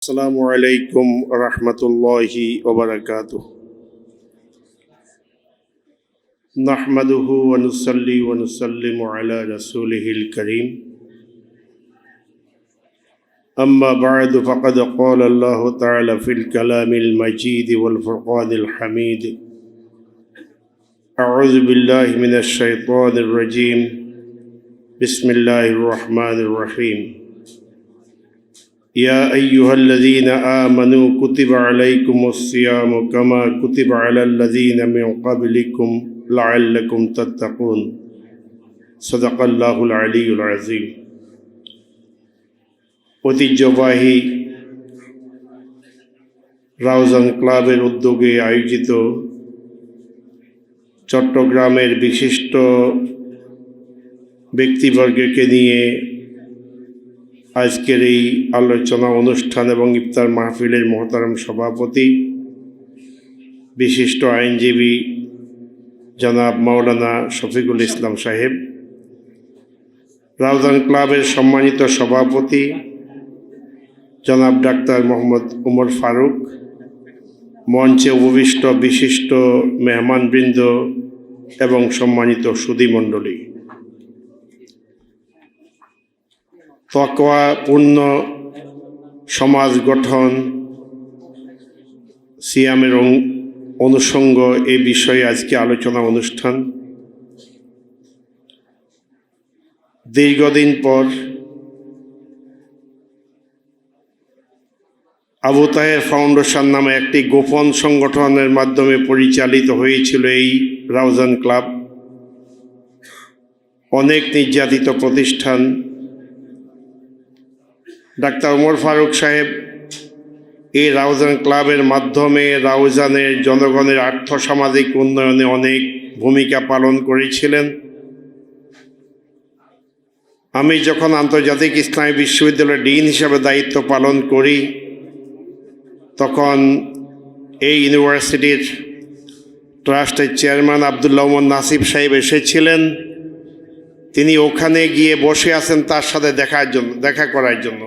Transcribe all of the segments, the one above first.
السلام عليكم ورحمة الله وبركاته. نحمده ونصلي ونسلم على رسوله الكريم. أما بعد فقد قال الله تعالى في الكلام المجيد والفرقان الحميد أعوذ بالله من الشيطان الرجيم. بسم الله الرحمن الرحيم. يا أيها الذين آمنوا كتب عليكم الصيام كما كتب على الذين من قبلكم لعلكم تتقون صدق الله العلي العظيم ঐতিহ্যবাহী রাউজান ক্লাবের উদ্যোগে আয়োজিত চট্টগ্রামের বিশিষ্ট ব্যক্তিবর্গকে নিয়ে আজকের এই আলোচনা অনুষ্ঠান এবং ইফতার মাহফিলের মহতারাম সভাপতি, বিশিষ্ট আইনজীবী জনাব মাওলানা শফিকুল ইসলাম সাহেব, রাউজান ক্লাবের সম্মানিত সভাপতি জনাব ডাক্তার মোহাম্মদ উমর ফারুক, মঞ্চে উপবিষ্ট বিশিষ্ট মেহমানবৃন্দ এবং সম্মানিত সুধীমণ্ডলী তকওয়াপূর্ণ সমাজ গঠন, সিয়ামের অনুষঙ্গ এ বিষয়ে আজকে আলোচনা অনুষ্ঠান। দীর্ঘদিন পর আবু তাহের ফাউন্ডেশন নামে একটি গোপন সংগঠনের মাধ্যমে পরিচালিত হয়েছিল এই রাউজান ক্লাব। অনেক নির্যাতিত প্রতিষ্ঠান ডাক্তার ওমর ফারুক সাহেব, এই রাউজান ক্লাবের মাধ্যমে রাউজানের জনগণের আর্থসামাজিক উন্নয়নে অনেক ভূমিকা পালন করেছিলেন। আমি যখন আন্তর্জাতিক ইসলামী বিশ্ববিদ্যালয়ের ডিন হিসাবে দায়িত্ব পালন করি, তখন এই ইউনিভার্সিটির ট্রাস্টের চেয়ারম্যান আবদুল্লাহ নাসিব সাহেব এসেছিলেন। তিনি ওখানে গিয়ে বসে আছেন তার সাথে দেখার জন্য, দেখা করার জন্য।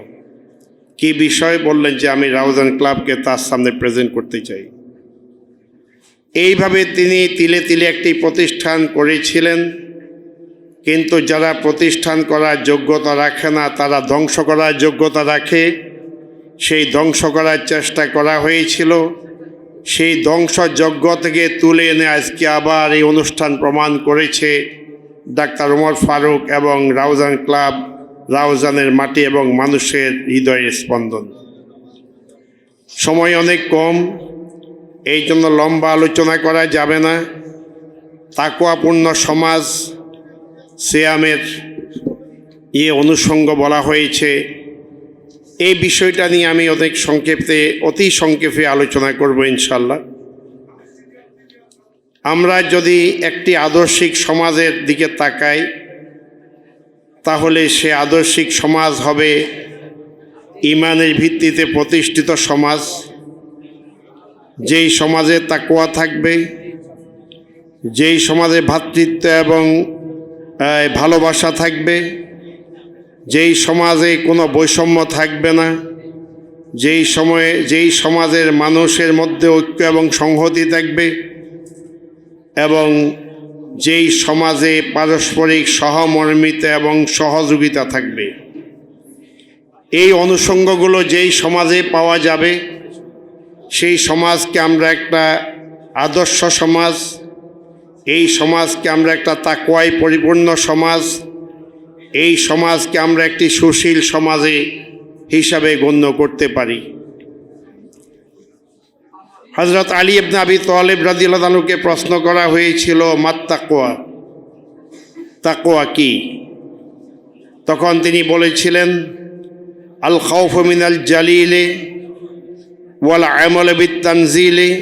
কি বিষয় বললেন যে আমি রাউজান ক্লাবকে তার সামনে প্রেজেন্ট করতে চাই? এইভাবে তিনি তিলে তিলে একটি প্রতিষ্ঠান করেছিলেন, কিন্তু যারা প্রতিষ্ঠান করার যোগ্যতা রাখে না, তারা ধ্বংস করার যোগ্যতা রাখে। সেই ধ্বংস করার চেষ্টা করা হয়েছিল। সেই ধ্বংসযজ্ঞ থেকে তুলে এনে আজকে আবার এই অনুষ্ঠান প্রমাণ করেছে ডাক্তার ওমর ফারুক এবং রাউজান ক্লাব রাউজানের মাটি এবং মানুষের হৃদয়ের স্পন্দন। সময় অনেক কম, এই জন্য লম্বা আলোচনা করা যাবে না। তাকুয়াপূর্ণ সমাজ সিয়ামের ইয়ে অনুষঙ্গ বলা হয়েছে। এই বিষয়টা নিয়ে আমি অনেক সংক্ষেপে, অতি সংক্ষেপে আলোচনা করব ইনশাল্লাহ আমরা যদি একটি আদর্শিক সমাজের দিকে তাকাই তাহলে সে আদর্শিক সমাজ হবে ইমানের ভিত্তিতে প্রতিষ্ঠিত সমাজ। যেই সমাজে তাকুয়া থাকবে, যেই সমাজে ভ্রাতৃত্ব এবং ভালোবাসা থাকবে, যেই সমাজে কোনো বৈষম্য থাকবে না, যেই সময়ে, যেই সমাজের মানুষের মধ্যে ঐক্য এবং সংহতি থাকবে এবং যেই সমাজে পারস্পরিক সহমর্মিতা এবং সহযোগিতা থাকবে। এই অনুষঙ্গগুলো যেই সমাজে পাওয়া যাবে, সেই সমাজকে আমরা একটা আদর্শ সমাজ, এই সমাজকে আমরা একটা তাকওয়ায় পরিপূর্ণ সমাজ, এই সমাজকে আমরা একটি সুশীল সমাজে হিসাবে গণ্য করতে পারি। হজরত আলী ইবনে আবি তোয়ালেব রাদিউল্লাহকে প্রশ্ন করা হয়েছিল, মাত তাকোয়া তাকোয়া কি? তখন তিনি বলেছিলেন, আল খাউফ মিনাল জালিলে ওয়াল আমল বিত তানজিলে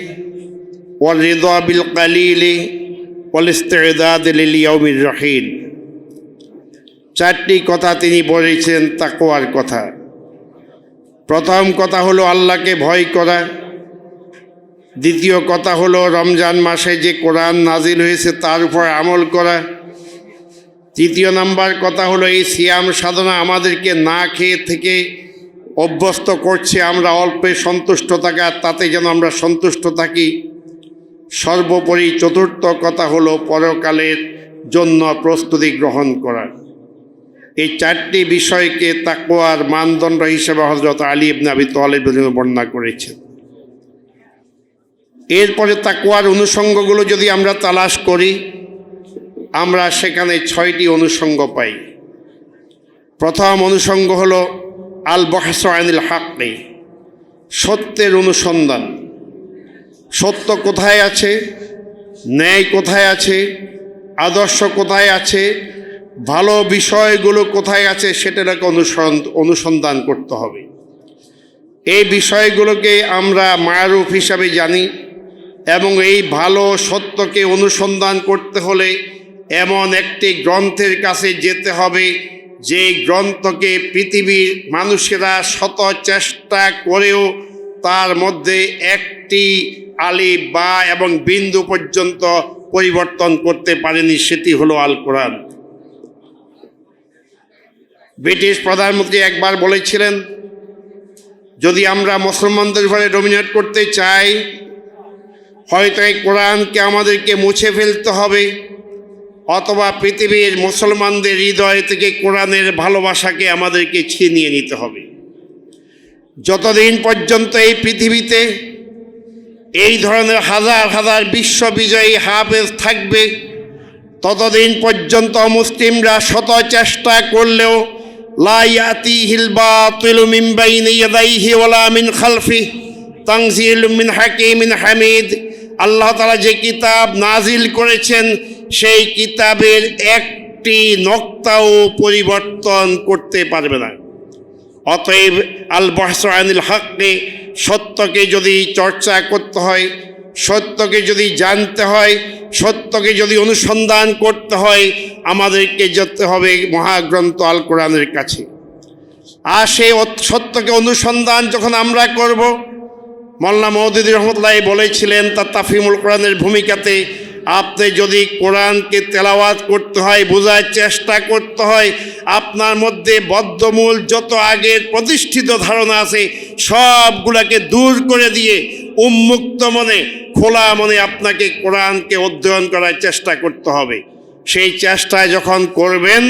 ওয়াল রিদা বিল কালিলে ওয়াল ইস্তেদাদ লিল ইয়াউমির রহিল। চারটি কথা তিনি বলেছেন তাকোয়ার কথা। প্রথম কথা হলো আল্লাহকে ভয় করা। দ্বিতীয় কথা হলো, রমজান মাসে যে কোরআন নাজিল হয়েছে তার উপর আমল করা। তৃতীয় নাম্বার কথা হলো, এই সিয়াম সাধনা আমাদেরকে না খেয়ে থেকে অভ্যস্ত করছে। আমরা অল্পে সন্তুষ্ট থাকা, তাতে যেন আমরা সন্তুষ্ট থাকি। সর্বোপরি চতুর্থ কথা হলো, পরকালের জন্য প্রস্তুতি গ্রহণ করা। এই চারটি বিষয়কে তাকোয়ার মানদণ্ড হিসেবে হজরত আলী ইবনে আবি তোয়ালিব বর্ণনা করেছেন। এরপরে তাকুয়ার অনুষঙ্গগুলো যদি আমরা তালাশ করি, আমরা সেখানে ছয়টি অনুষঙ্গ পাই। প্রথম অনুষঙ্গ হলো আল বহাস আনিল হাক্কি, সত্যের অনুসন্ধান। সত্য কোথায় আছে? ন্যায় কোথায় আছে? আদর্শ কোথায় আছে? ভালো বিষয়গুলো কোথায় আছে? সেটাকে অনুসন্ধান করতে হবে। এই বিষয়গুলোকে আমরা মায়ারূপ হিসাবে জানি। এবং এই ভালো সত্যকে অনুসন্ধান করতে হলে এমন একটি গ্রন্থের কাছে যেতে হবে যে গ্রন্থকে পৃথিবীর মানুষেরা শত চেষ্টা করেও তার মধ্যে একটি আলি বা এবং বিন্দু পর্যন্ত পরিবর্তন করতে পারেনি, সেটি হলো আল কোরআন ব্রিটিশ প্রধানমন্ত্রী একবার বলেছিলেন, যদি আমরা মুসলমানদের ঘরে ডমিনেট করতে চাই হয়তো এই কোরআনকে আমাদেরকে মুছে ফেলতে হবে, অথবা পৃথিবীর মুসলমানদের হৃদয় থেকে কোরআনের ভালোবাসাকে আমাদেরকে ছিনিয়ে নিতে হবে। যতদিন পর্যন্ত এই পৃথিবীতে এই ধরনের হাজার হাজার বিশ্ববিজয়ী হাফেজ থাকবে, ততদিন পর্যন্ত মুসলিমরা শত চেষ্টা করলেও লাইয়াতি হিলবা খালফি মিন হাকিমিন হামিদ আল্লাহ তালা যে কিতাব নাজিল করেছেন, সেই কিতাবের একটি নক্তাও পরিবর্তন করতে পারবে না। অতএব আল বহসানিল হককে, সত্যকে যদি চর্চা করতে হয়, সত্যকে যদি জানতে হয়, সত্যকে যদি অনুসন্ধান করতে হয়, আমাদেরকে যেতে হবে মহাগ্রন্থ আল কোরআনের কাছে। আর সেই সত্যকে অনুসন্ধান যখন আমরা করব মোল্লা মহদুদ রহমতুল্লাহ বলেছিলেন তার তাফিমুল কোরআনের ভূমিকাতে আপনি যদি কোরআনকে তেলাওয়াত করতে হয়, বোঝার চেষ্টা করতে হয়, আপনার মধ্যে বদ্ধমূল যত আগের প্রতিষ্ঠিত ধারণা আছে, সবগুলাকে দূর করে দিয়ে উন্মুক্ত মনে, খোলা মনে আপনাকে কোরআনকে অধ্যয়ন করার চেষ্টা করতে হবে। সেই চেষ্টায় যখন করবেন,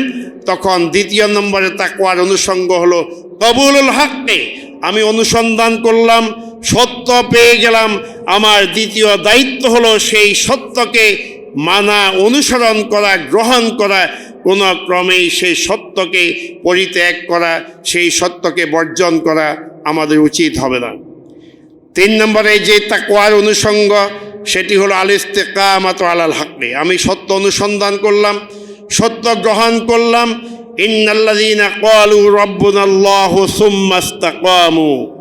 তখন দ্বিতীয় নম্বরে তাকুয়ার অনুষঙ্গ হলো কবুলুল হককে আমি অনুসন্ধান করলাম সত্য পেয়ে গেলাম। আমার দ্বিতীয় দায়িত্ব হলো সেই সত্যকে মানা, অনুসরণ করা, গ্রহণ করা। কোনো ক্রমেই সেই সত্যকে পরিত্যাগ করা, সেই সত্যকে বর্জন করা আমাদের উচিত হবে না। তিন নম্বরে যে তাকওয়ার অনুষঙ্গ, সেটি হলো আল ইস্তেকামাত আলাল হাকলে আমি সত্য অনুসন্ধান করলাম, সত্য গ্রহণ করলাম। ইন্নাল্লাযীনা ক্বালু রাব্বুনাল্লাহু সুম্মা ইসতাকামু।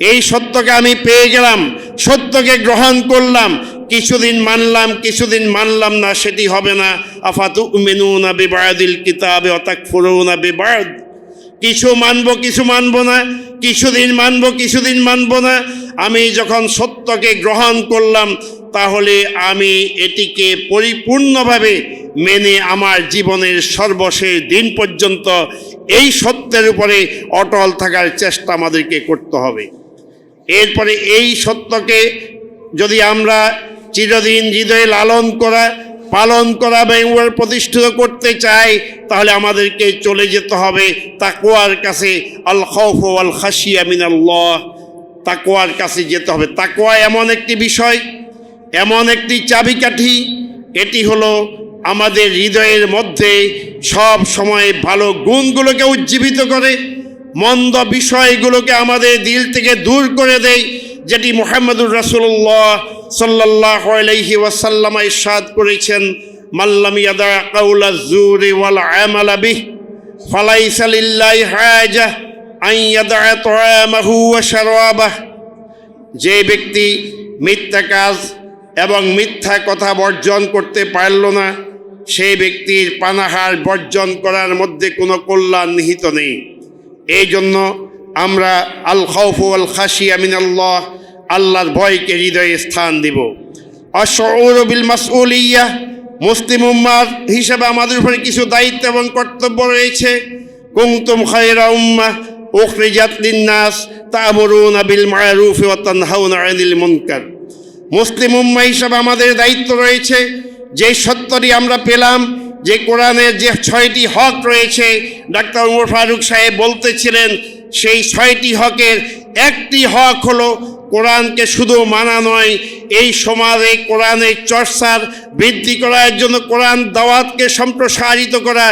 এই সত্যকে আমি পেয়ে গেলাম, সত্যকে গ্রহণ করলাম, কিছুদিন মানলাম কিছুদিন মানলাম না, সেটি হবে না। আফাতু মেনুনা বিবাদিল কিতাবে অতাক ফুরুনা বিবাদ। কিছু মানব কিছু মানব না, কিছুদিন মানব কিছুদিন মানব না। আমি যখন সত্যকে গ্রহণ করলাম, তাহলে আমি এটিকে পরিপূর্ণভাবে মেনে আমার জীবনের সর্বশেষ দিন পর্যন্ত এই সত্যের উপরে অটল থাকার চেষ্টা আমাদেরকে করতে হবে। এরপরে এই সত্যকে যদি আমরা চিরদিন হৃদয়ে লালন করা, পালন করা বা প্রতিষ্ঠিত করতে চাই, তাহলে আমাদেরকে চলে যেতে হবে তাকুয়ার কাছে। আল খৌফ আল খাসিয়া মিনাল্লাহ। তাকুয়ার কাছে যেতে হবে। তাকুয়া এমন একটি বিষয়, এমন একটি চাবিকাঠি। এটি হলো আমাদের হৃদয়ের মধ্যে সব সময় ভালো গুণগুলোকে উজ্জীবিত করে মন্দ বিষয়গুলোকে আমাদের দিল থেকে দূর করে দেয় যেটি মোহাম্মদুর রাসুল্লাহ সাল্লাহ আলাইহি ওয়াসাল্লাম ইরশাদ করেছেন মাল্লাম ইয়াদা কাউলা যে ব্যক্তি মিথ্যা কাজ এবং মিথ্যা কথা বর্জন করতে পারল না, সেই ব্যক্তির পানাহার বর্জন করার মধ্যে কোনো কল্যাণ নিহিত নেই। এই জন্য আমরা আল খৌফ আল খাসি আমিন আল্লাহ আল্লাহর ভয়কে হৃদয়ে স্থান দিব। অশৌর বিল মাসউলিয়া মুসলিম উম্মার হিসাবে আমাদের উপরে কিছু দায়িত্ব এবং কর্তব্য রয়েছে। কুমতুম খায়রা উম্মা উখরিজাত লিন্নাস, তা'মুরুনা বিল মা'রুফি ওয়া তানহাউনা 'আনিল মুনকার। মুসলিম উম্মা হিসাবে আমাদের দায়িত্ব রয়েছে, যে সত্যটি আমরা পেলাম, যে কোরআনের যে ছয়টি হক রয়েছে ডাক্তার উমর ফারুক সাহেব বলতেছিলেন, সেই ছয়টি হকের একটি হক হলো কোরআনকে শুধু মানা নয়, এই সমাজে কোরআনের চর্চার বৃদ্ধি করার জন্য কোরআন দাওয়াতকে সম্প্রসারিত করা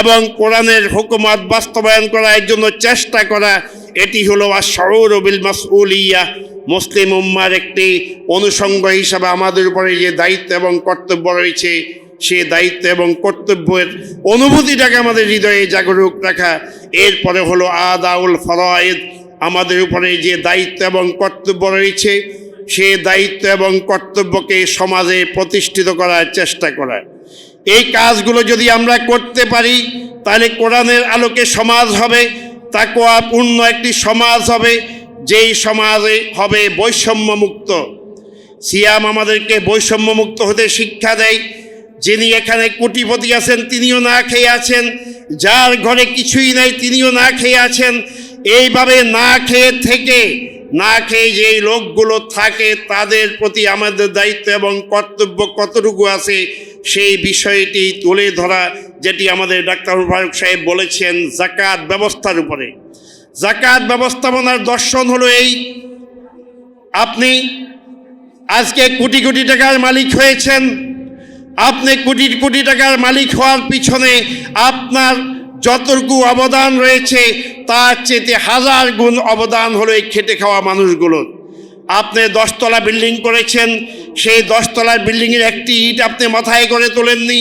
এবং কোরআনের হুকুমত বাস্তবায়ন করার জন্য চেষ্টা করা, এটি হলো আশাউর বিল মাসউলিয়া। মুসলিম উম্মার একটি অনুষঙ্গ হিসাবে আমাদের উপরে যে দায়িত্ব এবং কর্তব্য রয়েছে সে দায়িত্ব এবং কর্তব্যের অনুভূতিটাকে আমাদের হৃদয়ে জাগরুক রাখা। এরপরে হলো আদাউল ফরায়েদ। আমাদের উপরে যে দায়িত্ব এবং কর্তব্য রয়েছে, সে দায়িত্ব এবং কর্তব্যকে সমাজে প্রতিষ্ঠিত করার চেষ্টা করা। এই কাজগুলো যদি আমরা করতে পারি, তাহলে কোরআনের আলোকে সমাজ হবে তাকোয়া পূর্ণ একটি সমাজ হবে, যেই সমাজে হবে বৈষম্যমুক্ত। সিয়াম আমাদেরকে বৈষম্যমুক্ত হতে শিক্ষা দেয় যিনি এখানে কোটিপতি আছেন, তিনিও না খেয়ে আছেন। যার ঘরে কিছুই নাই, তিনিও না খেয়ে আছেন। এইভাবে না খেয়ে থেকে, না খেয়ে যেই লোকগুলো থাকে, তাদের প্রতি আমাদের দায়িত্ব এবং কর্তব্য কতটুকু আছে, সেই বিষয়টি তুলে ধরা, যেটি আমাদের ডাক্তার ফারুক সাহেব বলেছেন জাকাত ব্যবস্থার উপরে। জাকাত ব্যবস্থাপনার দর্শন হলো এই, আপনি আজকে কোটি কোটি টাকার মালিক হয়েছেন আপনি কোটি কোটি টাকার মালিক হওয়ার পিছনে আপনার যতটুকু অবদান রয়েছে, তার চেতে হাজার গুণ অবদান হলো এই খেটে খাওয়া মানুষগুলোর। আপনি দশতলা বিল্ডিং করেছেন, সেই দশতলার বিল্ডিংয়ের একটি ইট আপনি মাথায় করে তোলেননি,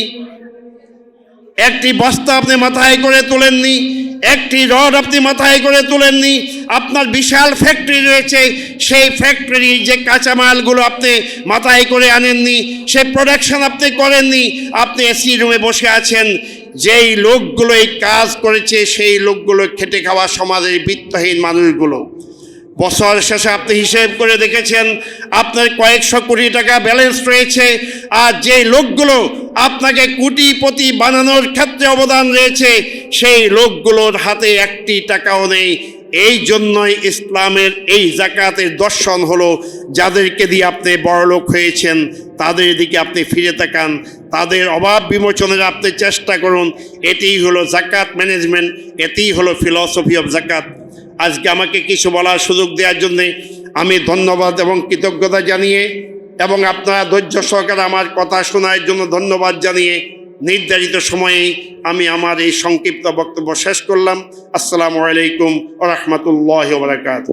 একটি বস্তা আপনি মাথায় করে তোলেননি একটি রড আপনি মাথায় করে তোলেননি, আপনার বিশাল ফ্যাক্টরি রয়েছে, সেই ফ্যাক্টরি যে কাঁচামালগুলো আপনি মাথায় করে আনেননি, সে প্রোডাকশন আপনি করেননি, আপনি এসি রুমে বসে আছেন, যেই লোকগুলো এই কাজ করেছে, সেই লোকগুলো খেটে খাওয়া সমাজের বৃত্তহীন মানুষগুলো। বছর শেষে আপনি হিসেব করে দেখেছেন, আপনার কয়েকশো কোটি টাকা ব্যালেন্স রয়েছে, আর যে লোকগুলো আপনাকে কোটিপতি বানানোর ক্ষেত্রে অবদান রয়েছে, সেই লোকগুলোর হাতে একটি টাকাও নেই। এই জন্যই ইসলামের এই জাকাতের দর্শন হলো, যাদেরকে দিয়ে আপনি বড়লোক হয়েছেন, তাদের দিকে আপনি ফিরে তাকান, তাদের অভাব বিমোচনের আপনি চেষ্টা করুন, এটিই হলো জাকাত ম্যানেজমেন্ট, এটিই হলো ফিলসফি অফ জাকাত। আজকে আমাকে কিছু বলার সুযোগ দেওয়ার জন্যে আমি ধন্যবাদ এবং কৃতজ্ঞতা জানিয়ে এবং আপনারা ধৈর্য সহকারে আমার কথা শোনার জন্য ধন্যবাদ জানিয়ে নির্ধারিত সময়ে আমি আমার এই সংক্ষিপ্ত বক্তব্য শেষ করলাম। আসসালামু আলাইকুম রহমতুল্লাহ বারকাত